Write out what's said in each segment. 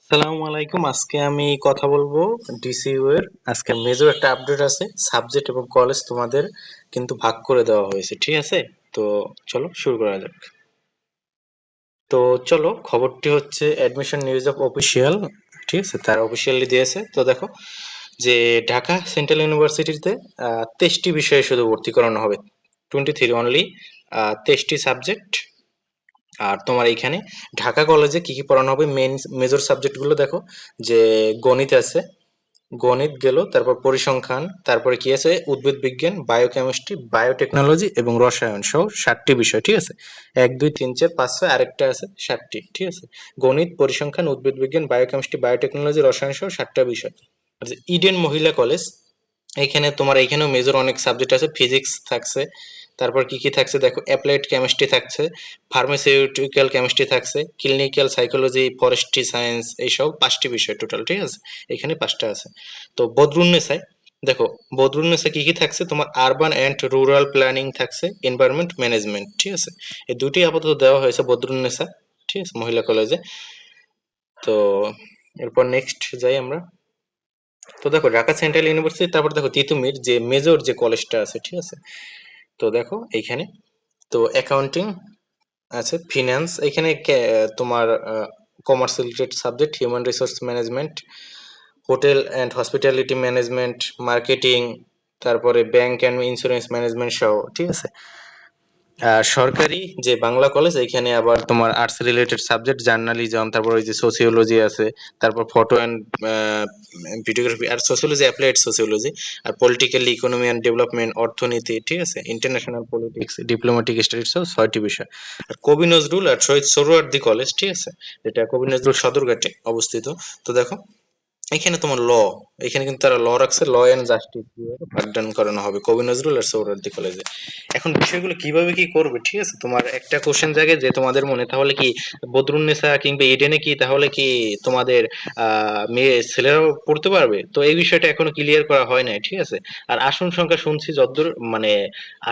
আসসালামু আলাইকুম। আজকে আমি কথা বলব ডিসিইউ এর। আজকে মেজর একটা আপডেট আছে। সাবজেক্ট এবং কলেজ তোমাদের কিন্তু ভাগ করে দেওয়া হয়েছে, ঠিক আছে? তো চলো শুরু করা যাক। তো চলো, খবরটি হচ্ছে অ্যাডমিশন নিউজ অফ অফিসিয়াল ঠিক আছে? তারা অফিসিয়ালি দিয়েছে। তো দেখো যে ঢাকা সেন্ট্রাল ইউনিভার্সিটিতে তেইশটি বিষয়ে শুধু ভর্তি করানো হবে। টোয়েন্টি থ্রি অনলি তেইশটি সাবজেক্ট আর তোমার এইখানে ঢাকা কলেজে কি কি পড়ানো হবে? মেন মেজর সাবজেক্টগুলো দেখো, যে গণিত আছে, গণিত গেল, তারপর পরিসংখ্যান, তারপরে কি আছে? উদ্ভিদ বিজ্ঞান বায়োকেমিস্ট্রি বায়োটেকনোলজি এবং রসায়ন সহ সাতটি বিষয়, ঠিক আছে? এক, দুই, তিন, চার, পাঁচ, ছয়, আরেকটা আছে সাতটি ঠিক আছে? গণিত, পরিসংখ্যান, উদ্ভিদ বিজ্ঞান বায়োকেমিস্ট্রি বায়োটেকনোলজি রসায়ন সহ সাতটা বিষয়। আচ্ছা ইডেন মহিলা কলেজ, এইখানে তোমার এইখানেও মেজর অনেক সাবজেক্ট আছে ফিজিক্স থাকছে তারপর কি কি থাকছে? দেখো অ্যাপ্লাইড কেমিস্ট্রি থাকছে ফার্মাসিউটিক্যাল কেমিস্ট্রি থাকছে ক্লিনিক্যাল সাইকোলজি ফরেস্ট্রি সায়েন্স এইসব পাঁচটি বিষয় টোটাল ঠিক আছে? এখানে পাঁচটা আছে। তো বদরুন্নেসায় দেখো বদরুন্নেসা কি কি থাকছে? তোমার আরবান অ্যান্ড রুরাল প্ল্যানিং থাকছে এনভায়রনমেন্ট ম্যানেজমেন্ট ঠিক আছে? এই দুটি আপাতত দেওয়া হয়েছে বদরুন্নেসা ঠিক আছে? মহিলা কলেজে তো এরপর নেক্সট যাই আমরা। তো দেখো, ঢাকা সেন্ট্রাল ইউনিভার্সিটি তারপর দেখো তিতুমির যে মেজর যে কলেজটা আছে, ঠিক আছে? তো দেখো এইখানে। তো অ্যাকাউন্টিং আছে ফিনান্স এখানে তোমার commerce related subject human resource management hotel and hospitality management marketing তারপরে ব্যাংক অ্যান্ড ইন্স্যুরেন্স ম্যানেজমেন্ট সহ, ঠিক আছে? সরকারি যে বাংলা কলেজ এখানে আবার তোমার আর্টস রিলেটেড সাবজেক্ট জার্নালিজম তারপর ওই যে সোসিওলজি আছে, তারপর ফটো অ্যান্ড ভিডিওগ্রাফি আর সোসিওলজি অ্যাপ্লাইড সোসিওলজি আর পলিটিক্যাল ইকোনমি অ্যান্ড ডেভেলপমেন্ট অর্থনীতি, ঠিক আছে? ইন্টারন্যাশনাল পলিটিক্স ডিপ্লোম্যাটিক স্টাডিজ সহ ছয়টি বিষয়। আর কবি নজরুল আর শহীদ সরোয়ার্দি কলেজ ঠিক আছে? যেটা কবি নজরুল সদরঘাটে অবস্থিত। তো দেখো এখানে তোমার ল এখানে কিন্তু তারা ল রাখছে ল এন্ড জাস্টিস পাঠদান করানো হবে। কবি নজরুল আর সৌরার্দি কলেজে এখন বিষয়গুলো কীভাবে কি করবে, ঠিক আছে? তোমার একটা কোশ্চেন জাগে যে তোমাদের মনে, তাহলে কি বদরুন্নেসা কিংবা ইডেনে কি, তাহলে কি তোমাদের মেয়ে, ছেলেরাও পড়তে পারবে? তো এই বিষয়টা এখনও ক্লিয়ার করা হয় নাই, ঠিক আছে? আর আসন সংখ্যা শুনছি যদ্দূর মানে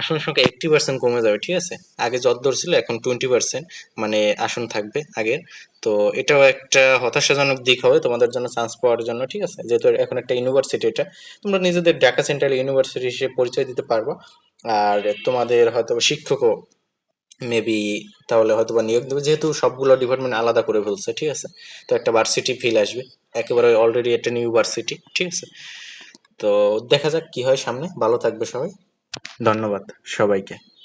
আসন সংখ্যা এইটটি পার্সেন্ট কমে যাবে, ঠিক আছে? আগে যদ্দূর ছিল, এখন টোয়েন্টি পার্সেন্ট মানে আসন থাকবে আগের। তো এটাও একটা হতাশাজনক দিক হবে তোমাদের জন্য চান্স পাওয়ার জন্য, ঠিক আছে? যেহেতু এখন একটা ইউনিভার্সিটি এটা, তোমরা নিজেদের ঢাকা সেন্ট্রাল ইউনিভার্সিটি হিসেবে পরিচয় দিতে পারব। আর তোমাদের হয়তো শিক্ষকও মেবি তাহলে হয়তো বা নিয়োগ দেবে, যেহেতু সবগুলো ডিপার্টমেন্ট আলাদা করে ফেলছে, ঠিক আছে? তো একটা ভার্সিটি ফিল আসবে, একেবারে অলরেডি একটা নিউ ভার্সিটি ঠিক আছে? তো দেখা যাক কি হয় সামনে। ভালো থাকবে সবাই। ধন্যবাদ সবাইকে।